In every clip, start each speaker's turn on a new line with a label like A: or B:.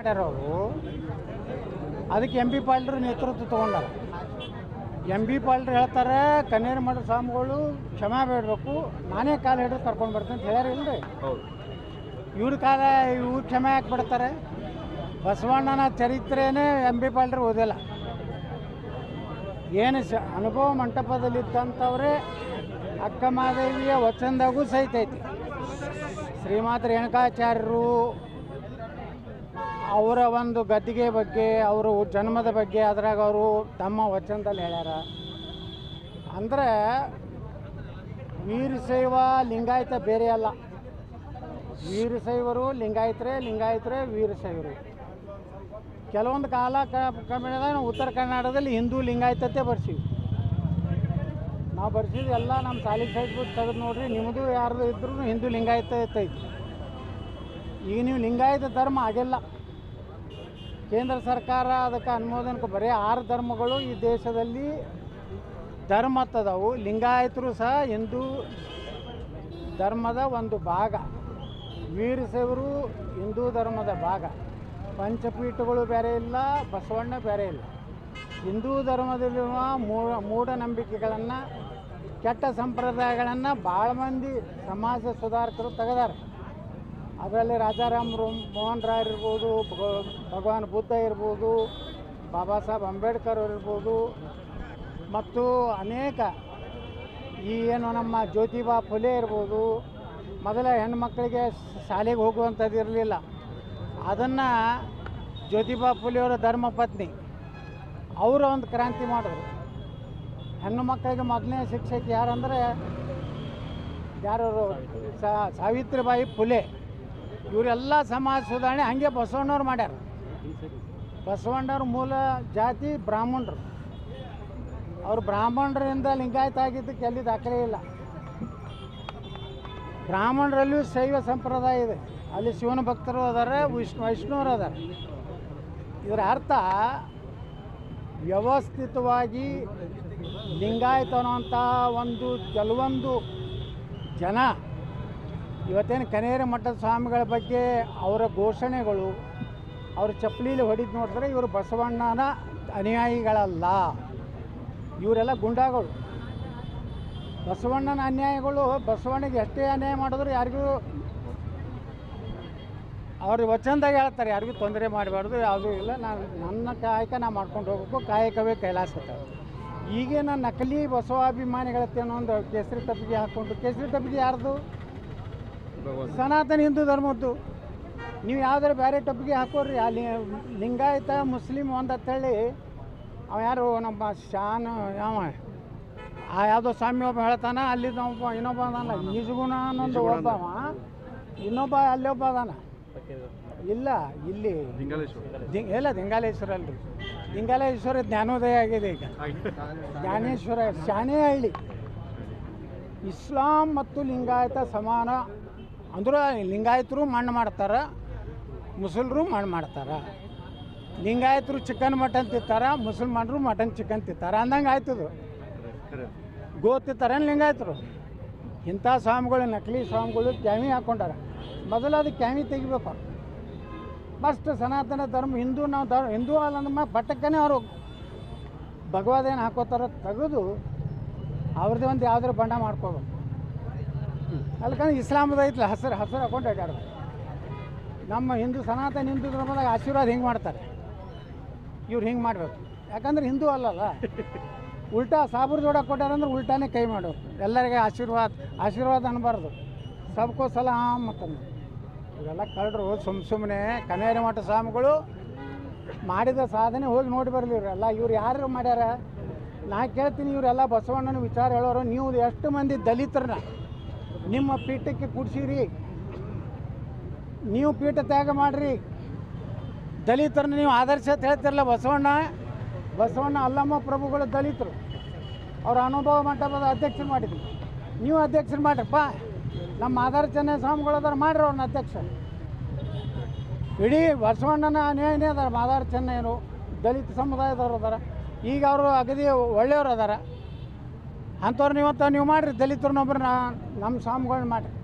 A: ಮಾಡ್ಯಾರ ಅವರು ಅದಕ್ಕೆ ಎಂ ಬಿ ಪಾಲ್ರ ನೇತೃತ್ವ ತೊಗೊಂಡಾರ. ಎಂ ಬಿ ಪಾಲ್ರು ಹೇಳ್ತಾರೆ ಕನ್ನೇರ ಮಠದ ಸ್ವಾಮಿಗಳು ಕ್ಷಮೆ ಬೇಡಬೇಕು. ನಾನೇ ಕಾಲ ಹಿಡಿದು ಕರ್ಕೊಂಡು ಬರ್ತೀನಿ ಅಂತ ಹೇಳ್ಯಾರ ಇಲ್ರಿ? ಇವ್ರ ಕಾಲ ಇವ್ರು ಕ್ಷಮೆ ಯಾಕೆ ಬಿಡ್ತಾರೆ ಬಸವಣ್ಣನ ಚರಿತ್ರೆನೇ ಎಂ ಬಿ ಪಾಲ್ರು ಓದಿಲ್ಲ. ಏನು ಸ ಅನುಭವ ಮಂಟಪದಲ್ಲಿದ್ದಂಥವ್ರೆ ಅಕ್ಕ ಮಾದೇವಿಯ ವಚನದಾಗೂ ಸಹಿತ ಐತಿ. ಶ್ರೀಮಾತ ರೇಣುಕಾಚಾರ್ಯರು ಅವರ ಒಂದು ಗದ್ದಿಗೆ ಬಗ್ಗೆ, ಅವರ ಜನ್ಮದ ಬಗ್ಗೆ ಅದ್ರಾಗ ಅವರು ತಮ್ಮ ವಚನದಲ್ಲಿ ಹೇಳ್ಯಾರ. ಅಂದರೆ ವೀರಶೈವ ಲಿಂಗಾಯತ ಬೇರೆ ಅಲ್ಲ. ವೀರಶೈವರು ಲಿಂಗಾಯತರೇ ಲಿಂಗಾಯತರೇ ವೀರಶೈವರು ಕೆಲವೊಂದು ಕಾಲ ನಾವು ಉತ್ತರ ಕನ್ನಡದಲ್ಲಿ ಹಿಂದೂ ಲಿಂಗಾಯತತೆ ಬರ್ಸೀವಿ. ನಾವು ಬರ್ಸಿದ್ದು ಎಲ್ಲ ನಮ್ಮ ಸಾಲಿಗೆ ಸೈಡ್ ಬಿಟ್ಟು ತೆಗೆದು ನೋಡ್ರಿ ನಿಮ್ಮದು ಯಾರ್ದು ಇದ್ರೂ ಹಿಂದೂ ಲಿಂಗಾಯತ ಐತಿ. ಈಗ ನೀವು ಲಿಂಗಾಯತ ಧರ್ಮ ಆಗಿಲ್ಲ. ಕೇಂದ್ರ ಸರ್ಕಾರ ಅದಕ್ಕೆ ಅನುಮೋದನೆ ಬರೀ ಆರು ಧರ್ಮಗಳು ಈ ದೇಶದಲ್ಲಿ ಧರ್ಮ ಹತ್ತದವು ಲಿಂಗಾಯತರು ಸಹ ಹಿಂದೂ ಧರ್ಮದ ಒಂದು ಭಾಗ. ವೀರಶೈವರು ಹಿಂದೂ ಧರ್ಮದ ಭಾಗ. ಪಂಚಪೀಠಗಳು ಬೇರೆ ಇಲ್ಲ, ಬಸವಣ್ಣ ಬೇರೆ ಇಲ್ಲ. ಹಿಂದೂ ಧರ್ಮದಲ್ಲಿರುವ ಮೂಢ, ಮೂಢನಂಬಿಕೆಗಳನ್ನು, ಕೆಟ್ಟ ಸಂಪ್ರದಾಯಗಳನ್ನು ಭಾಳ ಮಂದಿ ಸಮಾಜ ಸುಧಾರಕರು ತೆಗೆದಾರೆ. ಅದರಲ್ಲಿ ರಾಜಾರಾಮ್ ಮೋಹನ್ ರಾಯ್ ಇರ್ಬೋದು, ಭಗ- ಭಗವಾನ್ ಬುದ್ಧ ಇರ್ಬೋದು, ಬಾಬಾ ಸಾಹೇಬ್ ಅಂಬೇಡ್ಕರ್ ಇರ್ಬೋದು. ಮತ್ತು ಅನೇಕ ಈ ಏನು ನಮ್ಮ ಜ್ಯೋತಿಬಾ ಫುಲೆ ಇರ್ಬೋದು. ಮೊದಲ ಹೆಣ್ಮಕ್ಳಿಗೆ ಶಾಲೆಗೆ ಹೋಗುವಂಥದ್ದು ಇರಲಿಲ್ಲ. ಅದನ್ನು ಜ್ಯೋತಿಬಾ ಫುಲೆಯವರ ಧರ್ಮಪತ್ನಿ ಅವರು ಒಂದು ಕ್ರಾಂತಿ ಮಾಡಿದ್ರು. ಹೆಣ್ಣು ಮಕ್ಕಳಿಗೆ ಮೊದಲನೇ ಶಿಕ್ಷಕಿ ಯಾರಂದರೆ ಯಾರು ಸಾವಿತ್ರಿಬಾಯಿ ಫುಲೆ. ಇವರೆಲ್ಲ ಸಮಾಜ ಸುಧಾರಣೆ ಹಂಗೆ ಬಸವಣ್ಣವ್ರು ಮಾಡ್ಯಾರ. ಬಸವಣ್ಣವ್ರ ಮೂಲ ಜಾತಿ ಬ್ರಾಹ್ಮಣರು. ಅವ್ರು ಬ್ರಾಹ್ಮಣರಿಂದ ಲಿಂಗಾಯತ ಆಗಿದ್ದಕ್ಕೆ ಎಲ್ಲಿ ದಾಖಲೆ ಇಲ್ಲ. ಬ್ರಾಹ್ಮಣರಲ್ಲಿಯೂ ಶೈವ ಸಂಪ್ರದಾಯ ಇದೆ. ಅಲ್ಲಿ ಶಿವನ ಭಕ್ತರು ಅದಾರೆ, ವಿಷ್ಣು ವೈಷ್ಣವರು ಅದಾರೆ. ಇದರ ಅರ್ಥ ವ್ಯವಸ್ಥಿತವಾಗಿ ಲಿಂಗಾಯತ ಅನ್ನುವಂಥ ಒಂದು ಕೆಲವೊಂದು ಜನ ಇವತ್ತೇನು ಕನೇರ ಮಠದ ಸ್ವಾಮಿಗಳ ಬಗ್ಗೆ ಅವರ ಘೋಷಣೆಗಳು, ಅವರು ಚಪ್ಪಲಿಲಿ ಹೊಡಿದು ನೋಡಿದ್ರೆ ಇವರು ಬಸವಣ್ಣನ ಅನುಯಾಯಿಗಳಲ್ಲ. ಇವರೆಲ್ಲ ಗುಂಡಾಗಳು. ಬಸವಣ್ಣನ ಅನ್ಯಾಯಗಳು, ಬಸವಣ್ಣಗೆ ಎಷ್ಟೇ ಅನ್ಯಾಯ ಮಾಡಿದ್ರು ಯಾರಿಗೂ ಅವ್ರ ವಚನದಾಗ ಹೇಳ್ತಾರೆ, ಯಾರಿಗೂ ತೊಂದರೆ ಮಾಡಬಾರ್ದು, ಯಾವುದೂ ಇಲ್ಲ. ನಾನು ನನ್ನ ಕಾಯಕ ನಾ ಮಾಡ್ಕೊಂಡು ಹೋಗಬೇಕು, ಕಾಯಕವೇ ಕೈಲಾಸ. ಈಗಿನ ನಕಲಿ ಬಸವಾಭಿಮಾನಿಗಳತ್ತೇನೋ ಒಂದು ಕೇಸರಿ ತಪ್ಪಿಗೆ ಹಾಕ್ಕೊಂಡು, ಕೇಸರಿ ತಪ್ಪಿಗೆ ಯಾರ್ದು? ಸನಾತನ ಹಿಂದೂ ಧರ್ಮದ್ದು. ನೀವು ಯಾವ್ದಾರು ಬೇರೆ ಟಪ್ಪಿಗೆ ಹಾಕೋರಿ ಅಲ್ಲಿ ಲಿಂಗಾಯತ ಮುಸ್ಲಿಂ ಒಂದು ಅಂತೇಳಿ ಅವ ಯಾರು ನಮ್ಮ ಶಾನ್ ಯಾವ ಆ ಯಾವುದೋ ಸ್ವಾಮಿ ಒಬ್ಬ ಹೇಳ್ತಾನ ಅಲ್ಲಿ ಒಬ್ಬ ಇನ್ನೊಬ್ಬ ಅದಾನ. ನಿಜಗುಣ ಅನ್ನೊಂದು ಒಬ್ಬವ ಇನ್ನೊಬ್ಬ ಅಲ್ಲಿ ಒಬ್ಬ ಅದಾನ. ಇಲ್ಲ ಇಲ್ಲಿ ಇಲ್ಲ ದಿಂಗಾಲೇಶ್ವರ ಅಲ್ರಿ. ದಿಂಗಾಲೇಶ್ವರ ಜ್ಞಾನೋದಯ ಆಗಿದೆ ಈಗ. ಜ್ಞಾನೇಶ್ವರ ಶಾನೇಹಳ್ಳಿ ಇಸ್ಲಾಂ ಮತ್ತು ಲಿಂಗಾಯತ ಸಮಾನ ಅಂದ್ರೆ ಲಿಂಗಾಯತರು ಮಣ್ಣು ಮಾಡ್ತಾರೆ, ಮುಸಲ್ರು ಮಣ್ಣು ಮಾಡ್ತಾರೆ. ಲಿಂಗಾಯತರು ಚಿಕನ್ ಮಟನ್ ತಿಂತಾರ ಮುಸಲ್ಮಾನರು ಮಟನ್ ಚಿಕನ್ ತಿಂತಾರ. ಅಂದಂಗೆ ಆಯ್ತದು ಗೋ ತಿಂತಾರೆ ಲಿಂಗಾಯತರು? ಇಂಥ ಸ್ವಾಮಿಗಳು, ನಕಲಿ ಸ್ವಾಮಿಗಳು ಕ್ಯಾಮಿ ಹಾಕ್ಕೊಂಡಾರ ಮೊದಲು ಅದು ಕ್ಯಾಮಿ ತೆಗಿಬೇಕು. ಫಸ್ಟ್ ಸನಾತನ ಧರ್ಮ, ಹಿಂದೂ ನಾವು ಧರ್ಮ, ಹಿಂದೂ ಅಲ್ಲ ಬಟ್ಟಕ್ಕನೇ ಅವರು. ಭಗವದೇನು ಹಾಕೋತಾರ, ತೆಗೆದು ಅವ್ರದ್ದೇ ಒಂದು ಯಾವ್ದಾರು ಬಣ್ಣ ಮಾಡ್ಕೋಬೇಕು. ಅಲ್ಕಂದ್ರೆ ಇಸ್ಲಾಮದ ಐತಲ್ಲ ಹಸಿರು ಹಸಿರು ಹಾಕೊಂಡು ಅಡ್ಡಾಡ್ಬೇಕು ನಮ್ಮ ಹಿಂದೂ ಸನಾತನ ಹಿಂದೂ ಧರ್ಮದಾಗ ಆಶೀರ್ವಾದ ಹಿಂಗೆ ಮಾಡ್ತಾರೆ. ಇವ್ರು ಹಿಂಗೆ ಮಾಡಬೇಕು. ಯಾಕಂದ್ರೆ ಹಿಂದೂ ಅಲ್ಲಲ್ಲ. ಉಲ್ಟಾ ಸಾಬ್ರ ಜೋಡ ಕೊಟ್ಟಾರಂದ್ರೆ ಉಲ್ಟಾನೇ ಕೈ ಮಾಡೋರು. ಎಲ್ಲರಿಗೆ ಆಶೀರ್ವಾದ ಆಶೀರ್ವಾದ ಅನ್ನಬಾರ್ದು ಸಬ್ಕೋ ಸಲ ಮತ್ತಂದು ಇವೆಲ್ಲ ಕಳ್ಳರು ಸುಮ್ ಸುಮ್ಮನೆ ಕನೇರಿ ಮಠ ಸ್ವಾಮಿಗಳು ಮಾಡಿದ ಸಾಧನೆ ಹೋಗಿ ನೋಡಿ ಬರಲಿ ಇವರೆಲ್ಲ. ಇವ್ರು ಯಾರು ಮಾಡ್ಯಾರ? ನಾ ಕೇಳ್ತೀನಿ ಇವರೆಲ್ಲ ಬಸವಣ್ಣನ ವಿಚಾರ ಹೇಳೋರು. ನೀವು ಎಷ್ಟು ಮಂದಿ ದಲಿತರನ್ನ ನಿಮ್ಮ ಪೀಠಕ್ಕೆ ಕೂಡಿಸಿರಿ. ನೀವು ಪೀಠ ತ್ಯಾಗ ಮಾಡಿರಿ. ದಲಿತರನ್ನ ನೀವು ಆದರ್ಶ ಅಂತ ಹೇಳ್ತಿರಲ್ಲ ಬಸವಣ್ಣ. ಬಸವಣ್ಣ ಅಲ್ಲಮ್ಮ ಪ್ರಭುಗಳು ದಲಿತರು. ಅವ್ರ ಅನುಭವ ಮಂಟಪದ ಅಧ್ಯಕ್ಷರು ಮಾಡಿದ್ರು. ನೀವು ಅಧ್ಯಕ್ಷರು ಮಾಡ್ರಪ್ಪ ನಮ್ಮ ಆಧಾರ ಚೆನ್ನ ಸ್ವಾಮಿಗಳು ಅದಾರ, ಮಾಡ್ರಿ ಅವ್ರನ್ನ ಅಧ್ಯಕ್ಷ. ಇಡೀ ಬಸವಣ್ಣನ ಅನ್ಯಾಯನೇ ಅದಾರ ಮಾದಾರ ಚೆನ್ನೈರು ದಲಿತ ಸಮುದಾಯದವ್ರು ಅದಾರ. ಈಗ ಅವರು ಅಗದಿ ಒಳ್ಳೆಯವ್ರು ಅದಾರ. ಅಂಥವ್ರು ನೀವಂತ ನೀವು ಮಾಡಿರಿ ದಲಿತರನ್ನೊಬ್ಬರನ್ನ ನಮ್ಮ ಸ್ವಾಮಿಗಳನ್ನ ಮಾಡಿರಿ.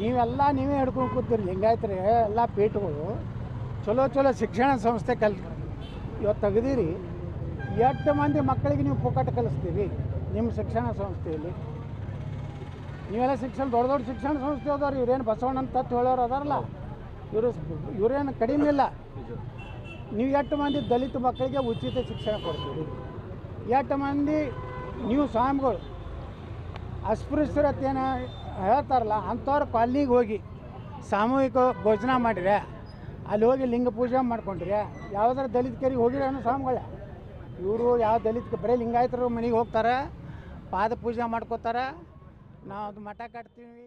A: ನೀವೆಲ್ಲ ನೀವೇ ಹಿಡ್ಕೊಂಡು ಕೂತೀರಿ. ಲಿಂಗಾಯತ್ರಿ ಎಲ್ಲ ಪೀಠಗಳು ಚಲೋ ಚಲೋ ಶಿಕ್ಷಣ ಸಂಸ್ಥೆ ಕಲ್ ಇವತ್ತು ತೆಗೆದಿರಿ. ಎಷ್ಟು ಮಂದಿ ಮಕ್ಕಳಿಗೆ ನೀವು ಪುಕ್ಕಟ ಕಲಿಸ್ತೀರಿ ನಿಮ್ಮ ಶಿಕ್ಷಣ ಸಂಸ್ಥೆಯಲ್ಲಿ? ನೀವೆಲ್ಲ ಶಿಕ್ಷಣ, ದೊಡ್ಡ ದೊಡ್ಡ ಶಿಕ್ಷಣ ಸಂಸ್ಥೆ ಅದಾವ್ರಿ. ಇವ್ರೇನು ಬಸವಣ್ಣನ ಅಂತ ಹೇಳೋರು ಅದಾರಲ್ಲ. ಇವರು ಇವರೇನು ಕಡಿಮೆ ಇಲ್ಲ. ನೀವು ಎಷ್ಟು ಮಂದಿ ದಲಿತ ಮಕ್ಕಳಿಗೆ ಉಚಿತ ಶಿಕ್ಷಣ ಕೊಡ್ತೀರಿ? ಎಷ್ಟು ಮಂದಿ ನೀವು ಸ್ವಾಮಿಗಳು ಅಸ್ಪೃಶ್ಯರತ್ತೇನು ಹೇಳ್ತಾರಲ್ಲ ಅಂಥವ್ರ ಕಾಲಿಗೆ ಹೋಗಿ ಸಾಮೂಹಿಕ ಭೋಜನ ಮಾಡಿರೆ ಅಲ್ಲಿ ಹೋಗಿ ಲಿಂಗ ಪೂಜೆ ಮಾಡ್ಕೊಂಡ್ರೆ ಯಾವ್ದಾರು ದಲಿತ ಕರಿಗೆ ಹೋಗಿರ ಸ್ವಾಮಿಗಳೇ? ಇವರು ಯಾವ ದಲಿತ ಬರೀ ಲಿಂಗಾಯತರು ಮನೆಗೆ ಹೋಗ್ತಾರೆ, ಪಾದ ಪೂಜೆ ಮಾಡ್ಕೋತಾರೆ, ನಾವು ಅದು ಮಠ ಕಟ್ತೀವಿ.